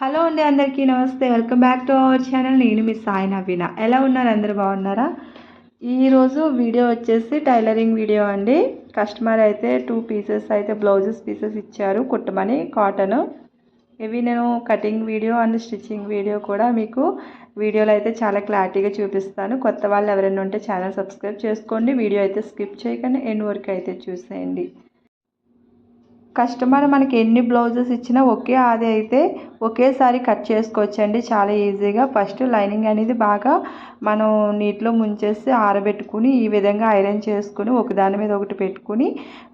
Hello అండి అందరికీ నమస్తే. Welcome back to our channel నేను మీ సాయి నవీన. ఎలా ఉన్నారు అందరు? బాగున్నారా? ఈరోజు వీడియో వచ్చేసి టైలరింగ్ వీడియో అండి. కస్టమర్ అయితే టూ పీసెస్ అయితే బ్లౌజెస్ పీసెస్ ఇచ్చారు. కుట్టమని కాటన్ ఇవి నేను cutting video and stitching video కూడా మీకు వీడియోలో అయితే చాలా క్లారిటీగా చూపిస్తాను. కొత్త వాళ్ళు ఎవరైనా ఉంటే ఛానల్ సబ్స్క్రైబ్ చేసుకోండి. వీడియో అయితే స్కిప్ చేయకండి. ఎండ్ వరకు అయితే చూసేయండి. కస్టమర్ మనకి ఎన్ని బ్లౌజెస్ ఇచ్చినా ఒకే ఆది అయితే ఒకేసారి కట్ చేసుకోవచ్చండి. చాలా ఈజీగా. ఫస్ట్ లైనింగ్ అనేది బాగా మనం నీటిలో ముంచేసి ఆరబెట్టుకుని ఈ విధంగా ఐరన్ చేసుకుని ఒకదాని మీద ఒకటి పెట్టుకుని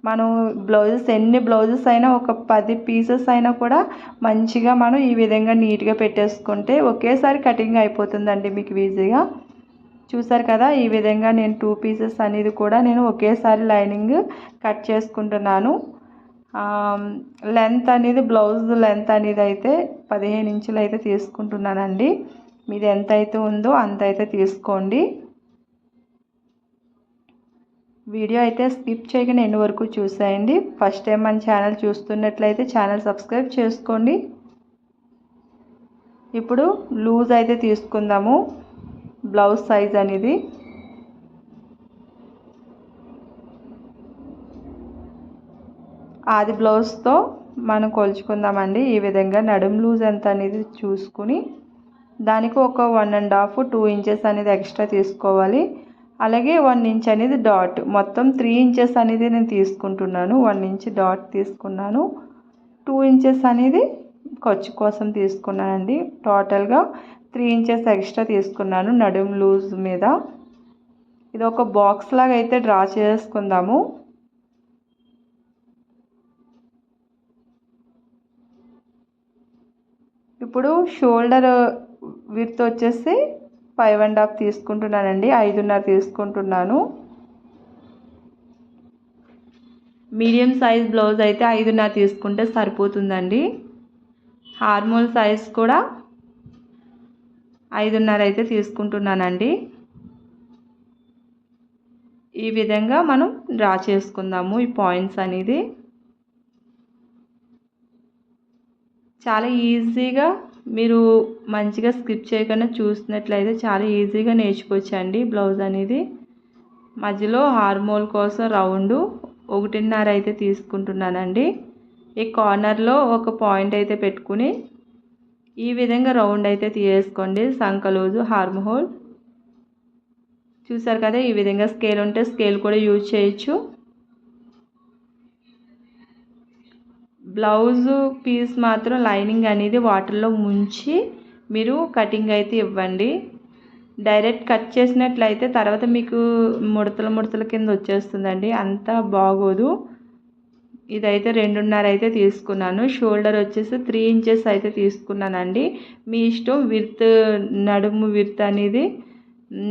మనం బ్లౌజెస్ ఎన్ని బ్లౌజెస్ అయినా ఒక పది పీసెస్ అయినా కూడా మంచిగా మనం ఈ విధంగా నీట్గా పెట్టేసుకుంటే ఒకేసారి కటింగ్ అయిపోతుందండి మీకు ఈజీగా. చూసారు కదా ఈ విధంగా నేను టూ పీసెస్ అనేది కూడా నేను ఒకేసారి లైనింగ్ కట్ చేసుకుంటున్నాను. లెంత్ అనేది బ్లౌజ్ లెంత్ అనేది అయితే పదిహేను ఇంచులు అయితే తీసుకుంటున్నానండి. మీది ఎంత అయితే ఉందో అంత అయితే తీసుకోండి. వీడియో అయితే స్కిప్ చేయకుండా ఎన్ని వరకు చూసేయండి. ఫస్ట్ టైం మన ఛానల్ చూస్తున్నట్లయితే ఛానల్ సబ్స్క్రైబ్ చేసుకోండి. ఇప్పుడు లూజ్ అయితే తీసుకుందాము. బ్లౌజ్ సైజ్ అనేది. ఆది బ్లౌజ్తో మనం కొలుచుకుందామండి. ఈ విధంగా నడుం లూజ్ ఎంత అనేది చూసుకుని దానికి ఒక one and half two inches అనేది ఎక్స్ట్రా తీసుకోవాలి. అలాగే వన్ ఇంచ్ అనేది డాట్. మొత్తం త్రీ ఇంచెస్ అనేది నేను తీసుకుంటున్నాను. వన్ ఇంచ్ డాట్ తీసుకున్నాను. టూ ఇంచెస్ అనేది ఖర్చు కోసం తీసుకున్నానండి. టోటల్గా త్రీ ఇంచెస్ ఎక్స్ట్రా తీసుకున్నాను నడుం లూజ్ మీద. ఇది ఒక బాక్స్ లాగా అయితే డ్రా చేసుకుందాము. ఇప్పుడు షోల్డర్ విత్ వచ్చేసి ఫైవ్ అండ్ హాఫ్ తీసుకుంటున్నానండి ఐదున్నర తీసుకుంటున్నాను. మీడియం సైజ్ బ్లౌజ్ అయితే ఐదున్నర తీసుకుంటే సరిపోతుందండి. హార్మోన్ సైజ్ కూడా ఐదున్నర అయితే తీసుకుంటున్నానండి. ఈ విధంగా మనం డ్రా చేసుకుందాము ఈ పాయింట్స్ అనేది. చాలా ఈజీగా మీరు మంచిగా స్కిప్ చేయకుండా చూసినట్లయితే చాలా ఈజీగా నేర్చుకోవచ్చండి బ్లౌజ్ అనేది. మధ్యలో హార్మోల్ కోసం రౌండ్ ఒకటిన్నర అయితే తీసుకుంటున్నానండి. ఈ కార్నర్లో ఒక పాయింట్ అయితే పెట్టుకుని ఈ విధంగా రౌండ్ అయితే తీసేసుకోండి. సంకలోజు హార్మోల్. చూసారు కదా ఈ విధంగా స్కేల్ ఉంటే స్కేల్ కూడా యూజ్ చేయొచ్చు. బ్లౌజ్ పీస్ మాత్రం లైనింగ్ అనేది వాటర్లో ముంచి మీరు కటింగ్ అయితే ఇవ్వండి. డైరెక్ట్ కట్ చేసినట్లయితే తర్వాత మీకు ముడతల ముడతల కింద వచ్చేస్తుందండి. అంత బాగోదు. ఇదైతే రెండున్నర అయితే తీసుకున్నాను. షోల్డర్ వచ్చేసి త్రీ ఇంచెస్ అయితే తీసుకున్నానండి. మీ ఇష్టం విర్త్ నడుము విర్త్ అనేది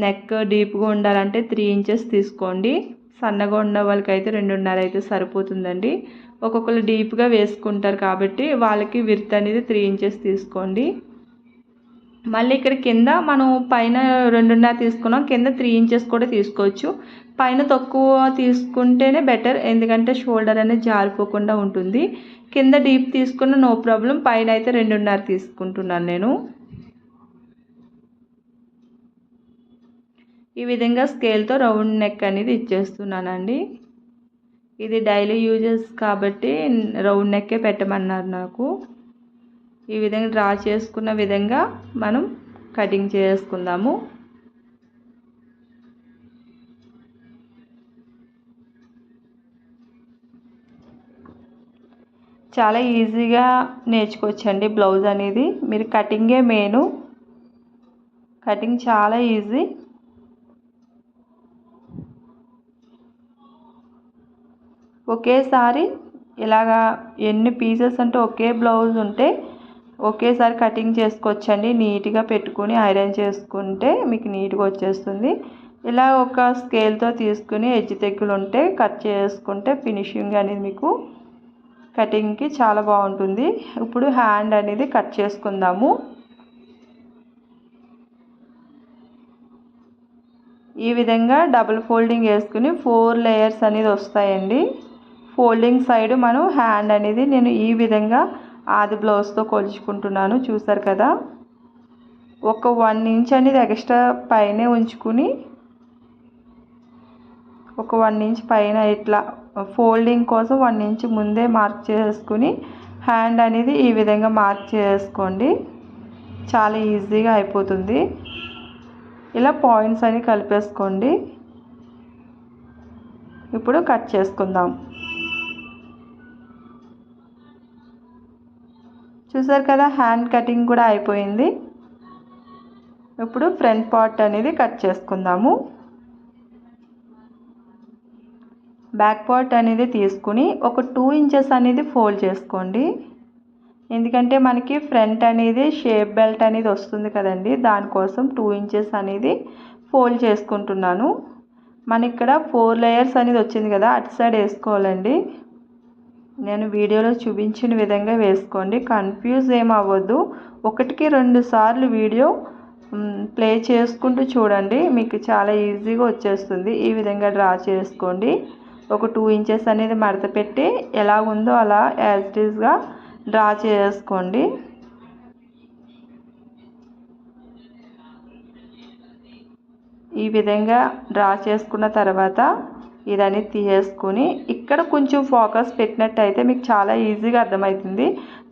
నెక్ డీప్గా ఉండాలంటే త్రీ ఇంచెస్ తీసుకోండి. సన్నగా ఉన్న వాళ్ళకి అయితే రెండున్నర అయితే సరిపోతుందండి. ఒక్కొక్కరు డీప్గా వేసుకుంటారు కాబట్టి వాళ్ళకి విర్త్ అనేది త్రీ ఇంచెస్ తీసుకోండి. మళ్ళీ ఇక్కడ కింద మనం పైన రెండున్నర తీసుకున్నాం. కింద త్రీ ఇంచెస్ కూడా తీసుకోవచ్చు. పైన తక్కువ తీసుకుంటేనే బెటర్. ఎందుకంటే షోల్డర్ అనేది జారిపోకుండా ఉంటుంది. కింద డీప్ తీసుకున్న నో ప్రాబ్లం. పైన అయితే రెండున్నర తీసుకుంటున్నాను నేను. ఈ విధంగా స్కేల్తో రౌండ్ నెక్ అనేది ఇచ్చేస్తున్నానండి. ఇది డైలీ యూజెస్ కాబట్టి రౌండ్ నెక్కే పెట్టమన్నారు నాకు. ఈ విధంగా డ్రా చేసుకున్న విధంగా మనం కటింగ్ చేసుకుందాము. చాలా ఈజీగా నేర్చుకోవచ్చండి బ్లౌజ్ అనేది. మీరు కటింగే మెయిన్. కటింగ్ చాలా ఈజీ. ఒకేసారి ఇలాగా ఎన్ని పీసెస్ అంటే ఒకే బ్లౌజ్ ఉంటే ఒకేసారి కటింగ్ చేసుకోవచ్చండి. నీట్గా పెట్టుకుని ఐరన్ చేసుకుంటే మీకు నీట్గా వచ్చేస్తుంది. ఇలా ఒక స్కేల్తో తీసుకుని ఎడ్జ్ తెగ్గులు ఉంటే కట్ చేసుకుంటే ఫినిషింగ్ అనేది మీకు కటింగ్కి చాలా బాగుంటుంది. ఇప్పుడు హ్యాండ్ అనేది కట్ చేసుకుందాము. ఈ విధంగా డబుల్ ఫోల్డింగ్ వేసుకుని ఫోర్ లేయర్స్ అనేది వస్తాయండి. ఫోల్డింగ్ సైడ్ మనం హ్యాండ్ అనేది నేను ఈ విధంగా ఆది బ్లౌజ్తో కొలుచుకుంటున్నాను చూసారు కదా? ఒక వన్ ఇంచ్ అనేది ఎక్స్ట్రా పైనే ఉంచుకుని ఒక వన్ ఇంచ్ పైన ఇట్లా ఫోల్డింగ్ కోసం వన్ ఇంచ్ ముందే మార్క్ చేసుకుని హ్యాండ్ అనేది ఈ విధంగా మార్క్ చేసుకోండి. చాలా ఈజీగా అయిపోతుంది. ఇలా పాయింట్స్ అని కలిపేసుకోండి. ఇప్పుడు కట్ చేసుకుందాం. చూసారు కదా హ్యాండ్ కటింగ్ కూడా అయిపోయింది. ఇప్పుడు ఫ్రంట్ పార్ట్ అనేది కట్ చేసుకుందాము. బ్యాక్ పార్ట్ అనేది తీసుకుని ఒక టూ ఇంచెస్ అనేది ఫోల్డ్ చేసుకోండి. ఎందుకంటే మనకి ఫ్రంట్ అనేది షేప్ బెల్ట్ అనేది వస్తుంది కదండి దానికోసం టూ ఇంచెస్ అనేది ఫోల్డ్ చేసుకుంటున్నాను. మన ఇక్కడ ఫోర్ లేయర్స్ అనేది వచ్చింది కదా అటు సైడ్ వేసుకోవాలండి. నేను వీడియోలో చూపించిన విధంగా వేసుకోండి. కన్ఫ్యూజ్ ఏం అవ్వద్దు ఒకటికి రెండు సార్లు వీడియో ప్లే చేసుకుంటూ చూడండి. మీకు చాలా ఈజీగా వచ్చేస్తుంది. ఈ విధంగా డ్రా చేసుకోండి. ఒక టూ ఇంచెస్ అనేది మడత పెట్టి ఎలా ఉందో అలా యాజ్ ఇట్ డ్రా చేసుకోండి. ఈ విధంగా డ్రా చేసుకున్న తర్వాత ఇదని తీసేసుకుని ఇక్కడ కొంచెం ఫోకస్ పెట్టినట్టయితే మీకు చాలా ఈజీగా అర్థమవుతుంది.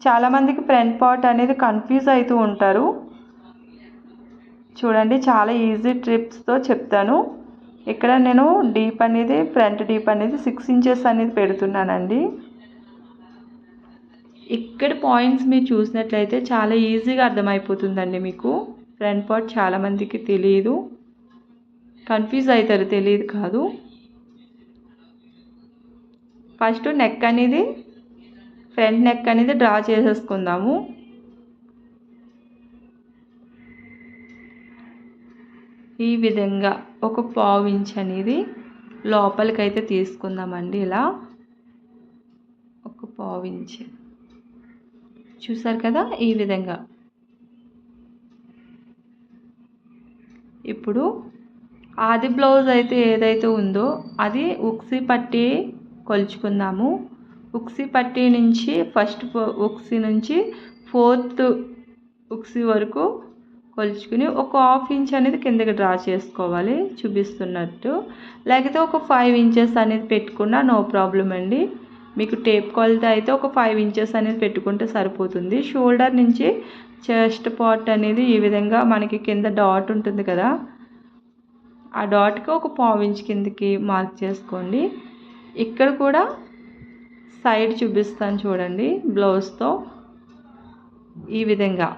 చాలామందికి ఫ్రంట్ పార్ట్ అనేది కన్ఫ్యూజ్ అవుతూ ఉంటారు. చూడండి చాలా ఈజీ ట్రిప్స్తో చెప్తాను. ఇక్కడ నేను డీప్ అనేది ఫ్రంట్ డీప్ అనేది సిక్స్ ఇంచెస్ అనేది పెడుతున్నానండి. ఇక్కడ పాయింట్స్ మీరు చూసినట్లయితే చాలా ఈజీగా అర్థమైపోతుందండి మీకు. ఫ్రంట్ పార్ట్ చాలామందికి తెలియదు కన్ఫ్యూజ్ అవుతారు తెలియదు కాదు. ఫస్ట్ నెక్ అనేది ఫ్రంట్ నెక్ అనేది డ్రా చేసేసుకుందాము. ఈ విధంగా ఒక పావు ఇంచ్ అనేది లోపలికైతే తీసుకుందామండి ఇలా. ఒక పావు ఇంచ్. చూసారు కదా ఈ విధంగా. ఇప్పుడు ఆది బ్లౌజ్ అయితే ఏదైతే ఉందో అది ఉక్సి పట్టి కొలుచుకుందాము. ఉక్సి పట్టి నుంచి ఫస్ట్ ఉక్సి నుంచి ఫోర్త్ ఉక్సి వరకు కొలుచుకుని ఒక హాఫ్ ఇంచ్ అనేది కిందకి డ్రా చేసుకోవాలి చూపిస్తున్నట్టు. లేకపోతే ఒక ఫైవ్ ఇంచెస్ అనేది పెట్టుకున్నా నో ప్రాబ్లం అండి. మీకు టేప్ కొలత అయితే ఒక ఫైవ్ ఇంచెస్ అనేది పెట్టుకుంటే సరిపోతుంది. షోల్డర్ నుంచి చెస్ట్ పార్ట్ అనేది ఈ విధంగా మనకి కింద డాట్ ఉంటుంది కదా ఆ డాట్కి ఒక పావు ఇంచ్ కిందకి మార్క్ చేసుకోండి. ఇక్కడ కూడా సైడ్ చూపిస్తాను చూడండి బ్లౌజ్తో. ఈ విధంగా.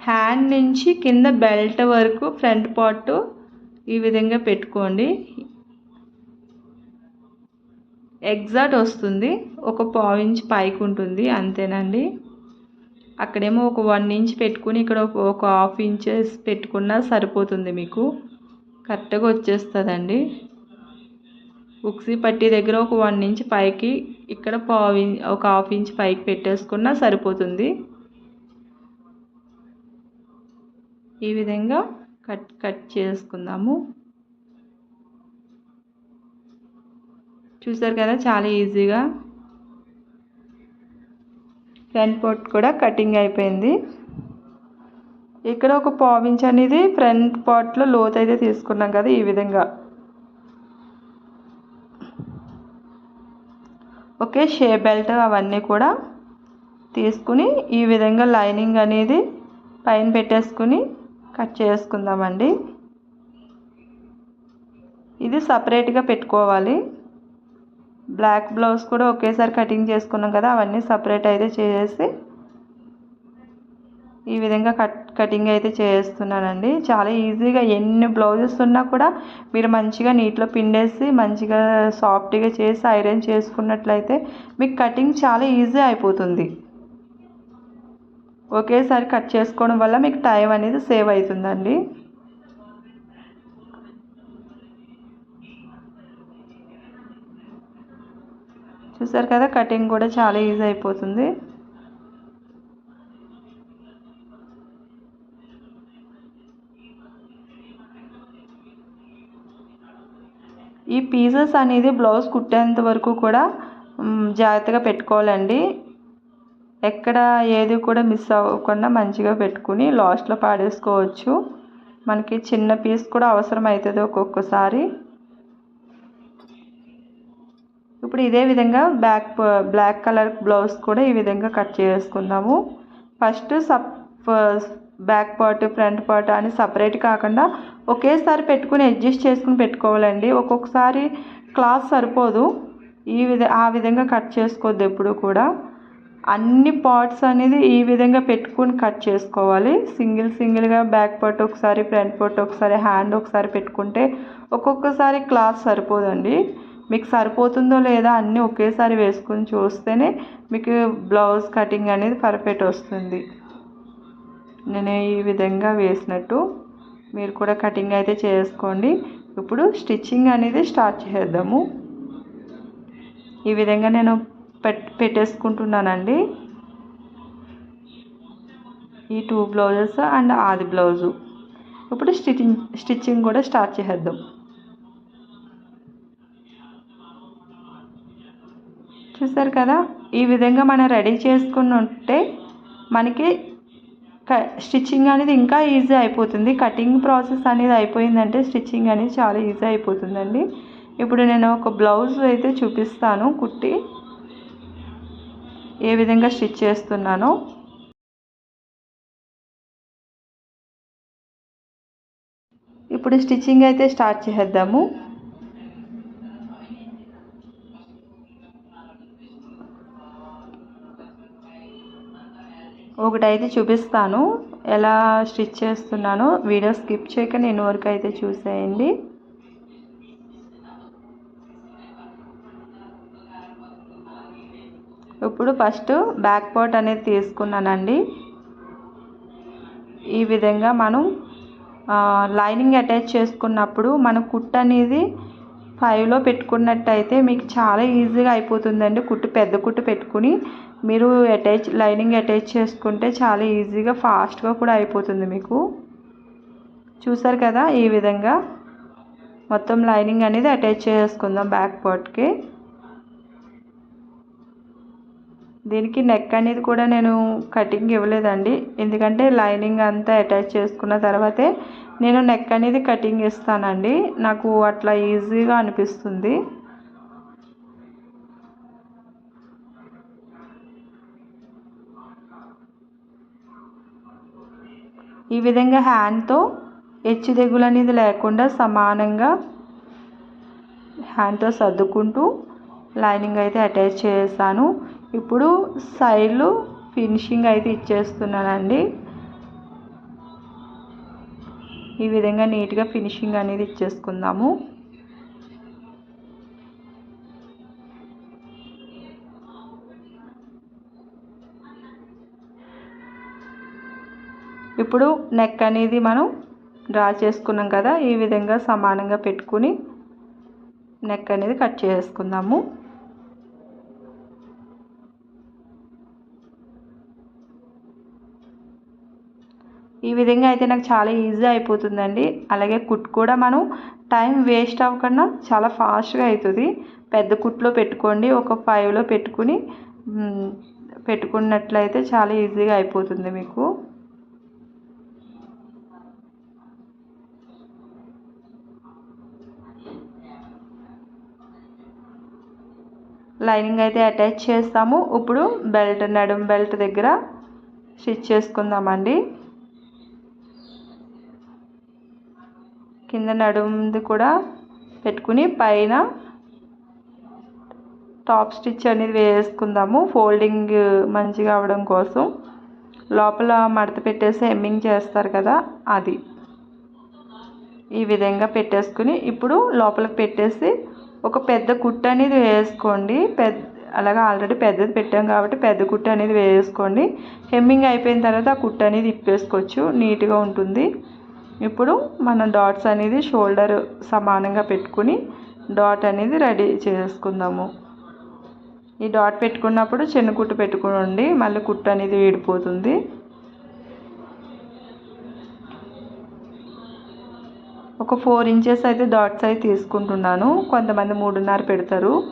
హ్యాండ్ నుంచి కింద బెల్ట్ వరకు ఫ్రంట్ పార్ట్ ఈ విధంగా పెట్టుకోండి. ఎగ్జాట్ వస్తుంది ఒక పావు ఇంచ్ పైకి ఉంటుంది అంతేనండి. అక్కడేమో ఒక వన్ ఇంచ్ పెట్టుకుని ఇక్కడ ఒక హాఫ్ ఇంచెస్ పెట్టుకున్నా సరిపోతుంది మీకు. కరెక్ట్గా వచ్చేస్తుందండి. ఉక్సి పట్టి దగ్గర ఒక వన్ ఇంచ్ పైకి ఇక్కడ పావు ఒక హాఫ్ ఇంచ్ పైకి పెట్టేసుకున్నా సరిపోతుంది. ఈ విధంగా కట్ కట్ చేసుకుందాము. చూసారు కదా చాలా ఈజీగా. ఫ్రంట్ పార్ట్ కూడా కటింగ్ అయిపోయింది. ఇక్కడ ఒక పావించ్ అనేది ఫ్రంట్ పార్ట్లో లోత్ అయితే తీసుకున్నాం కదా ఈ విధంగా. ఓకే షే బెల్ట్ అవన్నీ కూడా తీసుకుని ఈ విధంగా లైనింగ్ అనేది పైన పెట్టేసుకుని కట్ చేసుకుందామండి. ఇది సపరేట్గా పెట్టుకోవాలి. బ్లాక్ బ్లౌజ్ కూడా ఒకేసారి కటింగ్ చేసుకున్నాం కదా అవన్నీ సపరేట్ అయితే చేసేసి ఈ విధంగా కట్ కటింగ్ అయితే చేస్తున్నానండి. చాలా ఈజీగా ఎన్ని బ్లౌజెస్ ఉన్నా కూడా మీరు మంచిగా నీటిలో పిండేసి మంచిగా సాఫ్ట్గా చేసి ఐరన్ చేసుకున్నట్లయితే మీకు కటింగ్ చాలా ఈజీ అయిపోతుంది. ఒకేసారి కట్ చేసుకోవడం వల్ల మీకు టైం అనేది సేవ్ అవుతుందండి. చూసారు కదా కటింగ్ కూడా చాలా ఈజీ అయిపోతుంది. ఈ పీసెస్ అనేది బ్లౌజ్ కుట్టేంత వరకు కూడా జాగ్రత్తగా పెట్టుకోవాలండి. ఎక్కడ ఏది కూడా మిస్ అవ్వకుండా మంచిగా పెట్టుకుని లాస్ట్లో పాడేసుకోవచ్చు. మనకి చిన్న పీస్ కూడా అవసరం అవుతుంది ఒక్కొక్కసారి. ఇప్పుడు ఇదే విధంగా బ్యాక్ బ్లాక్ కలర్ బ్లౌజ్ కూడా ఈ విధంగా కట్ చేసుకుందాము. ఫస్ట్ సప్ బ్యాక్ పార్ట్ ఫ్రంట్ పార్ట్ అని సపరేట్ కాకుండా ఒకేసారి పెట్టుకుని అడ్జస్ట్ చేసుకుని పెట్టుకోవాలండి. ఒక్కొక్కసారి క్లాత్ సరిపోదు. ఈ విధ ఆ విధంగా కట్ చేసుకోవద్దు ఎప్పుడు కూడా. అన్ని పార్ట్స్ అనేది ఈ విధంగా పెట్టుకుని కట్ చేసుకోవాలి. సింగిల్ సింగిల్గా బ్యాక్ పార్ట్ ఒకసారి ఫ్రంట్ పార్ట్ ఒకసారి హ్యాండ్ ఒకసారి పెట్టుకుంటే ఒక్కొక్కసారి క్లాత్ సరిపోదండి. మీకు సరిపోతుందో లేదా అన్నీ ఒకేసారి వేసుకొని చూస్తేనే మీకు బ్లౌజ్ కటింగ్ అనేది పర్ఫెక్ట్ వస్తుంది. నేను ఈ విధంగా వేసినట్టు. మీరు కూడా కటింగ్ అయితే చేసుకోండి. ఇప్పుడు స్టిచ్చింగ్ అనేది స్టార్ట్ చేద్దాము. ఈ విధంగా నేను పెట్టేసుకుంటున్నానండి. ఈ టూ బ్లౌజెస్ అండ్ ఆది బ్లౌజు ఇప్పుడు స్టిచ్చింగ్ స్టిచ్చింగ్ కూడా స్టార్ట్ చేసేద్దాం చూసారు కదా? ఈ విధంగా మనం రెడీ చేసుకుని ఉంటే మనకి స్టిచ్చింగ్ అనేది ఇంకా ఈజీ అయిపోతుంది. కటింగ్ ప్రాసెస్ అనేది అయిపోయిందంటే స్టిచ్చింగ్ అనేది చాలా ఈజీ అయిపోతుందండి. ఇప్పుడు నేను ఒక బ్లౌజ్ అయితే చూపిస్తాను కుట్టి. ఏ విధంగా స్టిచ్ చేస్తున్నానో. ఇప్పుడు స్టిచ్చింగ్ అయితే స్టార్ట్ చేద్దాము. ఒకటైతే చూపిస్తాను. ఎలా స్టిచ్ చేస్తున్నానో వీడియో స్కిప్ చేయక నేను వరకు అయితే చూసేయండి. ఇప్పుడు ఫస్ట్ బ్యాక్ పార్ట్ అనేది తీసుకున్నానండి. ఈ విధంగా మనం లైనింగ్ అటాచ్ చేసుకున్నప్పుడు మన కుట్ అనేది ఫైవ్లో పెట్టుకున్నట్టయితే మీకు చాలా ఈజీగా అయిపోతుందండి. కుట్టు పెద్ద కుట్టు పెట్టుకుని మీరు అటాచ్ లైనింగ్ అటాచ్ చేసుకుంటే చాలా ఈజీగా ఫాస్ట్గా కూడా అయిపోతుంది మీకు. చూసారు కదా ఈ విధంగా? మొత్తం లైనింగ్ అనేది అటాచ్ చేసుకుందాం బ్యాక్ పార్ట్కి దీనికి నెక్ అనేది కూడా నేను కటింగ్ ఇవ్వలేదండి. ఎందుకంటే లైనింగ్ అంతా అటాచ్ చేసుకున్న తర్వాతే నేను నెక్ అనేది కటింగ్ ఇస్తానండి. నాకు అట్లా ఈజీగా అనిపిస్తుంది. ఈ విధంగా హ్యాండ్తో హెచ్చు దిగులు అనేది లేకుండా సమానంగా హ్యాండ్తో సర్దుకుంటూ లైనింగ్ అయితే అటాచ్ చేసాను ఇప్పుడు సైడ్లు ఫినిషింగ్ అయితే ఇచ్చేస్తున్నానండి. ఈ విధంగా నీట్గా ఫినిషింగ్ అనేది ఇచ్చేసుకుందాము. ఇప్పుడు నెక్ అనేది మనం డ్రా చేసుకున్నాం కదా ఈ విధంగా సమానంగా పెట్టుకుని నెక్ అనేది కట్ చేసుకుందాము. ఈ విధంగా అయితే నాకు చాలా ఈజీ అయిపోతుందండి. అలాగే కుట్ కూడా మనం టైం వేస్ట్ అవ్వకుండా చాలా ఫాస్ట్గా అవుతుంది పెద్ద కుట్లో పెట్టుకోండి ఒక ఫైవ్లో పెట్టుకుని పెట్టుకున్నట్లయితే చాలా ఈజీగా అయిపోతుంది మీకు. లైనింగ్ అయితే అటాచ్ చేస్తాము. ఇప్పుడు బెల్ట్ నడుం బెల్ట్ దగ్గర స్టిచ్ చేసుకుందామండి. కింద నడుముది కూడా పెట్టుకుని పైన టాప్ స్టిచ్ అనేది వేసుకుందాము. ఫోల్డింగ్ మంచిగా అవడం కోసం. లోపల మడత పెట్టేసి ఎమ్మింగ్ చేస్తారు కదా అది. ఈ విధంగా పెట్టేసుకుని ఇప్పుడు లోపలికి పెట్టేసి ఒక పెద్ద కుట్ట అనేది వేసుకోండి. పెద్ద అలాగా ఆల్రెడీ పెద్దది పెట్టాం కాబట్టి పెద్ద కుట్ట అనేది వేసుకోండి. హెమ్మింగ్ అయిపోయిన తర్వాత ఆ కుట్ట అనేది ఇప్పేసుకోవచ్చు. నీట్గా ఉంటుంది. ఇప్పుడు మనం డాట్స్ అనేది షోల్డర్ సమానంగా పెట్టుకుని డాట్ అనేది రెడీ చేసుకుందాము. ఈ డాట్ పెట్టుకున్నప్పుడు చిన్న కుట్టు పెట్టుకోండి. మళ్ళీ కుట్టు అనేది విడిపోతుంది. ఒక ఫోర్ ఇంచెస్ అయితే డాట్స్ అయితే తీసుకుంటున్నాను. కొంతమంది మూడున్నర పెడతారు.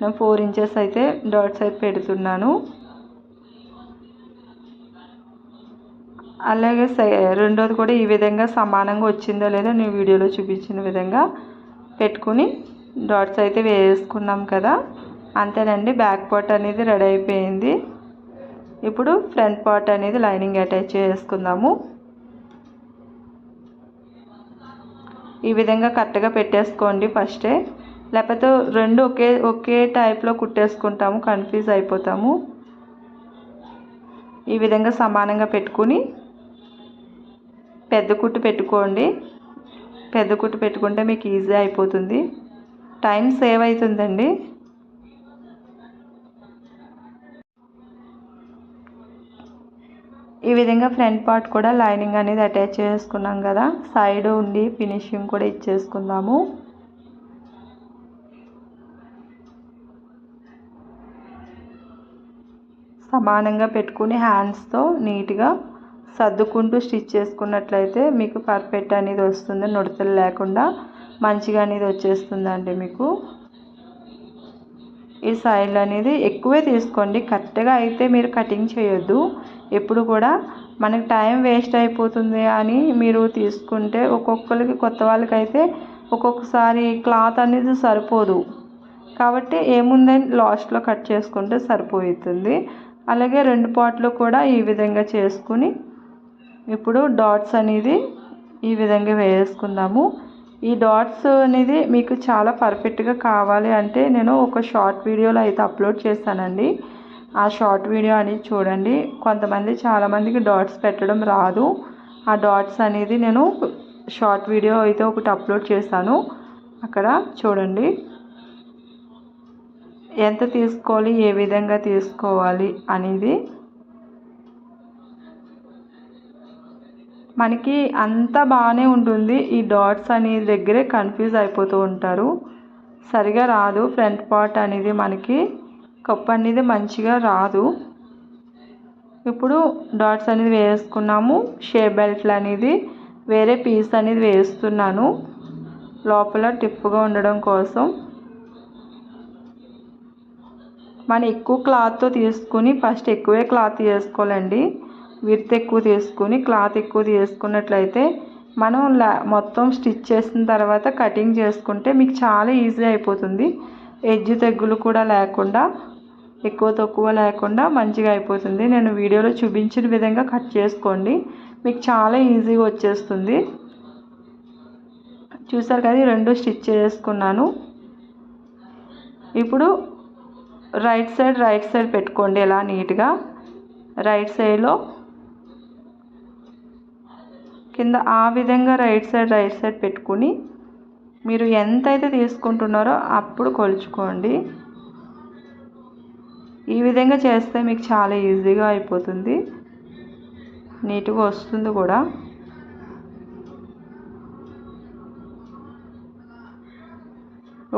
నేను ఫోర్ ఇంచెస్ అయితే డాట్స్ అయితే పెడుతున్నాను. అలాగే సై- రెండోది కూడా ఈ విధంగా సమానంగా వచ్చిందో లేదో నేను వీడియోలో చూపించిన విధంగా పెట్టుకుని డాట్స్ అయితే వేసుకున్నాం కదా. అంతేనండి బ్యాక్ పార్ట్ అనేది రెడీ అయిపోయింది. ఇప్పుడు ఫ్రంట్ పార్ట్ అనేది లైనింగ్ అటాచ్ చేసుకుందాము. ఈ విధంగా కరెక్ట్గా పెట్టేసుకోండి ఫస్టే. లేకపోతే రెండు ఒకే ఒకే టైప్లో కుట్టేసుకుంటాము కన్ఫ్యూజ్ అయిపోతాము. ఈ విధంగా సమానంగా పెట్టుకుని పెద్ద కుట్టు పెట్టుకోండి. పెద్ద కుట్టు పెట్టుకుంటే మీకు ఈజీ అయిపోతుంది. టైం సేవ్ అవుతుందండి. ఈ విధంగా ఫ్రంట్ పార్ట్ కూడా లైనింగ్ అనేది అటాచ్ చేసుకున్నాం కదా. సైడ్ ఉండి ఫినిషింగ్ కూడా ఇచ్చేసుకుందాము. సమానంగా పెట్టుకుని హ్యాండ్స్తో నీట్గా సర్దుకుంటూ స్టిచ్ చేసుకున్నట్లయితే మీకు పర్ఫెక్ట్ అనేది వస్తుంది. నుడతలు లేకుండా మంచిగా అనేది వచ్చేస్తుందండి మీకు. ఈ సైడ్ అనేది ఎక్కువే తీసుకోండి. కరెక్ట్గా అయితే మీరు కటింగ్ చేయొద్దు. ఎప్పుడు కూడా మనకి టైం వేస్ట్ అయిపోతుంది అని మీరు తీసుకుంటే ఒక్కొక్కరికి కొత్త వాళ్ళకైతే ఒక్కొక్కసారి క్లాత్ అనేది సరిపోదు. కాబట్టి ఏముందని లాస్ట్లో కట్ చేసుకుంటే సరిపోతుంది. అలాగే రెండు పాట్లు కూడా ఈ విధంగా చేసుకుని ఇప్పుడు డాట్స్ అనేది ఈ విధంగా వేసుకుందాము. ఈ డాట్స్ అనేది మీకు చాలా పర్ఫెక్ట్గా కావాలి అంటే నేను ఒక షార్ట్ వీడియోలో అయితే అప్లోడ్ చేశానండి. ఆ షార్ట్ వీడియో అనేది చూడండి. కొంతమంది చాలామందికి డాట్స్ పెట్టడం రాదు. ఆ డాట్స్ అనేది నేను షార్ట్ వీడియో అయితే ఒకటి అప్లోడ్ చేశాను. అక్కడ చూడండి. ఎంత తీసుకోవాలి? ఏ విధంగా తీసుకోవాలి? అనేది మనకి అంతా బాగానే ఉంటుంది. ఈ డాట్స్ అనే దగ్గరే కన్ఫ్యూజ్ అయిపోతూ ఉంటారు. సరిగా రాదు. ఫ్రంట్ పార్ట్ అనేది మనకి కప్పు అనేది మంచిగా రాదు. ఇప్పుడు డాట్స్ అనేది వేసుకున్నాము. షే బెల్ట్లు అనేది వేరే పీస్ అనేది వేస్తున్నాను. లోపల టిప్పుగా ఉండడం కోసం. మనం ఎక్కువ క్లాత్తో తీసుకుని ఫస్ట్ ఎక్కువే క్లాత్ వేసుకోవాలండి. విర్త్ ఎక్కువ తీసుకుని క్లాత్ ఎక్కువ తీసుకున్నట్లయితే మనం మొత్తం స్టిచ్ చేసిన తర్వాత కటింగ్ చేసుకుంటే మీకు చాలా ఈజీ అయిపోతుంది. ఎడ్జ్ తెగ్గులు కూడా లేకుండా ఎక్కువ తక్కువ లేకుండా మంచిగా అయిపోతుంది. నేను వీడియోలో చూపించిన విధంగా కట్ చేసుకోండి. మీకు చాలా ఈజీగా వచ్చేస్తుంది. చూసారు కదా రెండు స్టిచ్ చేసుకున్నాను. ఇప్పుడు రైట్ సైడ్ రైట్ సైడ్ పెట్టుకోండి ఇలా నీట్గా. రైట్ సైడ్లో కింద ఆ విధంగా రైట్ సైడ్ రైట్ సైడ్ పెట్టుకుని మీరు ఎంత అయితే తీసుకుంటున్నారో అప్పుడు కొలుచుకోండి. ఈ విధంగా చేస్తే మీకు చాలా ఈజీగా అయిపోతుంది. నీట్గా వస్తుంది కూడా.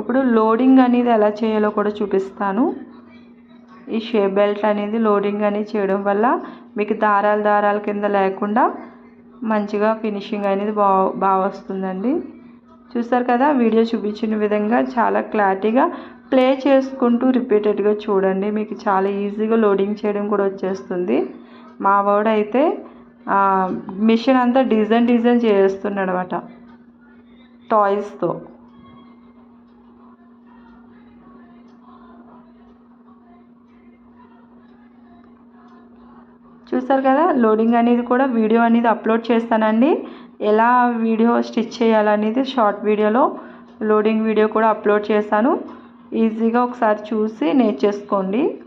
ఇప్పుడు లోడింగ్ అనేది ఎలా చేయాలో కూడా చూపిస్తాను. ఈ షే బెల్ట్ అనేది లోడింగ్ అనేది చేయడం వల్ల మీకు దారాల దారాల కింద లేకుండా మంచిగా ఫినిషింగ్ అనేది బా బాగా వస్తుందండి. చూసారు కదా వీడియో చూపించిన విధంగా చాలా క్లారిటీగా ప్లే చేసుకుంటూ రిపీటెడ్గా చూడండి. మీకు చాలా ఈజీగా లోడింగ్ చేయడం కూడా వచ్చేస్తుంది. మా వాడైతే మిషన్ అంతా డిజైన్ డిజైన్ చేస్తున్నాడు అనమాట టాయ్స్తో చూసారు కదా? లోడింగ్ అనేది కూడా వీడియో అనేది అప్లోడ్ చేస్తానండి. ఎలా వీడియో స్టిచ్ చేయాలనేది షార్ట్ వీడియోలో లోడింగ్ వీడియో కూడా అప్లోడ్ చేశాను ఈజీగా ఒకసారి చూసి నేర్చేసుకోండి.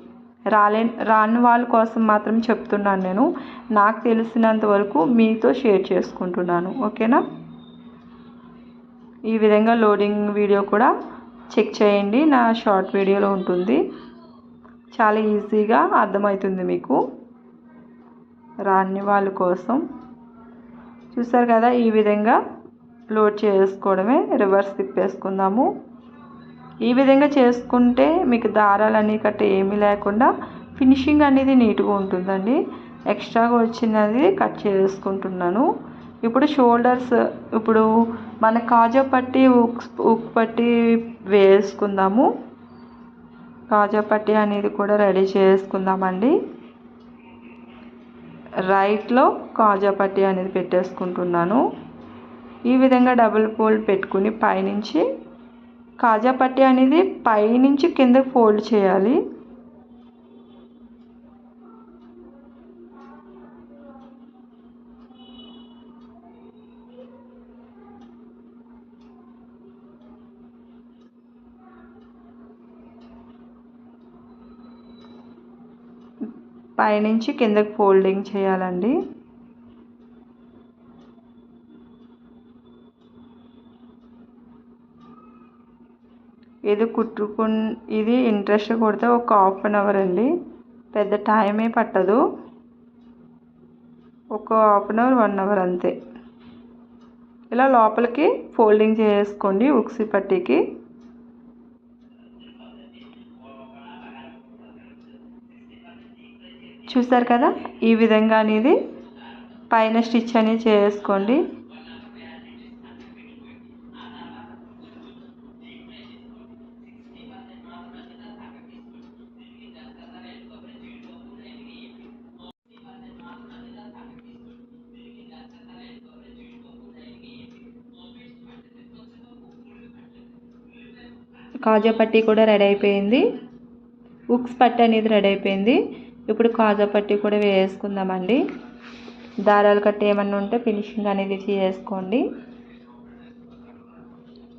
రాలే రాని వాళ్ళ కోసం మాత్రం చెప్తున్నాను నేను. నాకు తెలిసినంత వరకు మీతో షేర్ చేసుకుంటున్నాను. ఓకేనా? ఈ విధంగా లోడింగ్ వీడియో కూడా చెక్ చేయండి. నా షార్ట్ వీడియోలో ఉంటుంది. చాలా ఈజీగా అర్థమవుతుంది మీకు. రాని వాళ్ళ కోసం. చూసారు కదా ఈ విధంగా లోడ్ చేసుకోవడమే రివర్స్ తిప్పేసుకుందాము. ఈ విధంగా చేసుకుంటే మీకు దారాలు కట్ట ఏమీ లేకుండా ఫినిషింగ్ అనేది నీట్గా ఉంటుందండి. ఎక్స్ట్రాగా వచ్చినది కట్ చేసుకుంటున్నాను. ఇప్పుడు షోల్డర్స్ ఇప్పుడు మన కాజా పట్టి ఉక్ పట్టి వేసుకుందాము. కాజా పట్టి అనేది కూడా రెడీ చేసుకుందామండి. రైట్లో కాజా పట్టి అనేది పెట్టేసుకుంటున్నాను. ఈ విధంగా డబుల్ ఫోల్డ్ పెట్టుకుని పైనుంచి కాజా పట్టి అనేది పైనుంచి కిందకి ఫోల్డ్ చేయాలి. పైనుంచి కిందకి ఫోల్డింగ్ చేయాలండి. ఇది కుట్టుకు ఇది ఇంట్రెస్ట్ కొడితే ఒక హాఫ్ అన్ అవర్ అండి. పెద్ద టైమే పట్టదు. ఒక half an hour one hour అంతే. ఇలా లోపలికి ఫోల్డింగ్ చేసుకోండి ఉక్సి పట్టీకి. చూసారు కదా? ఈ విధంగా అనేది పైన స్టిచ్ అనేది చేసుకోండి. కాజా పట్టీ కూడా రెడీ అయిపోయింది. ఉక్స్ పట్టీ అనేది రెడీ అయిపోయింది. ఇప్పుడు కాజా పట్టీ కూడా వేసుకుందామండి. దారాలు కట్టి ఏమన్నా ఉంటే ఫినిషింగ్ అనేది చేసుకోండి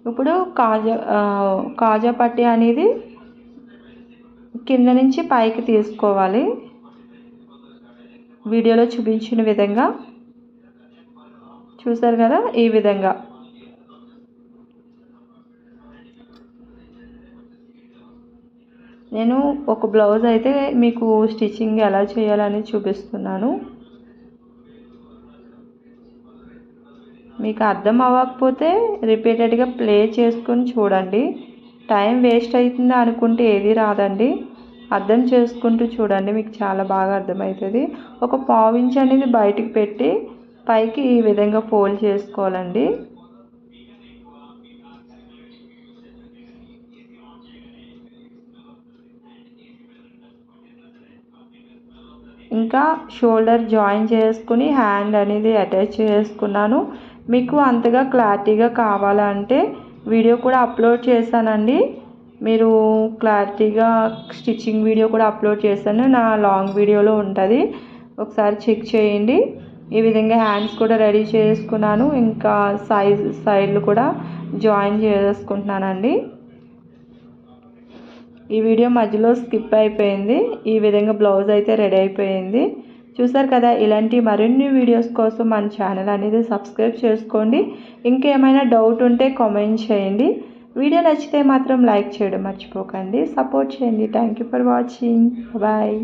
ఇప్పుడు కాజా కాజా పట్టి అనేది కింద నుంచి పైకి తీసుకోవాలి. వీడియోలో చూపించిన విధంగా. చూసారు కదా? ఈ విధంగా. నేను ఒక బ్లౌజ్ అయితే మీకు స్టిచ్చింగ్ ఎలా చేయాలని చూపిస్తున్నాను. మీకు అర్థం అవ్వకపోతే రిపీటెడ్గా ప్లే చేసుకొని చూడండి. టైం వేస్ట్ అవుతుందా అనుకుంటే ఏది రాదండి. అర్థం చేసుకుంటూ చూడండి మీకు చాలా బాగా అర్థమవుతుంది. ఒక పావు ఇంచ్ అనేది బయటికి పెట్టి పైకి ఈ విధంగా ఫోల్డ్ చేసుకోవాలండి. ఇంకా షోల్డర్ జాయిన్ చేసుకుని హ్యాండ్ అనేది అటాచ్ చేసుకున్నాను. మీకు అంతగా క్లారిటీగా కావాలంటే వీడియో కూడా అప్లోడ్ చేశానండి. మీరు క్లారిటీగా స్టిచ్చింగ్ వీడియో కూడా అప్లోడ్ చేశాను. నా లాంగ్ వీడియోలో ఉంటుంది. ఒకసారి చెక్ చేయండి. ఈ విధంగా హ్యాండ్స్ కూడా రెడీ చేసుకున్నాను. ఇంకా సైజ్ సైడ్లు కూడా జాయిన్ చేసుకుంటున్నానండి. ఈ వీడియో మధ్యలో స్కిప్ అయిపోయింది. ఈ విధంగా బ్లౌజ్ అయితే రెడీ అయిపోయింది. చూసారు కదా ఇలాంటి మరిన్ని వీడియోస్ కోసం మన ఛానల్ అనేది సబ్స్క్రైబ్ చేసుకోండి. ఇంకేమైనా డౌట్ ఉంటే కామెంట్ చేయండి. వీడియో నచ్చితే మాత్రం లైక్ చేయడం మర్చిపోకండి. సపోర్ట్ చేయండి. Thank you for watching bye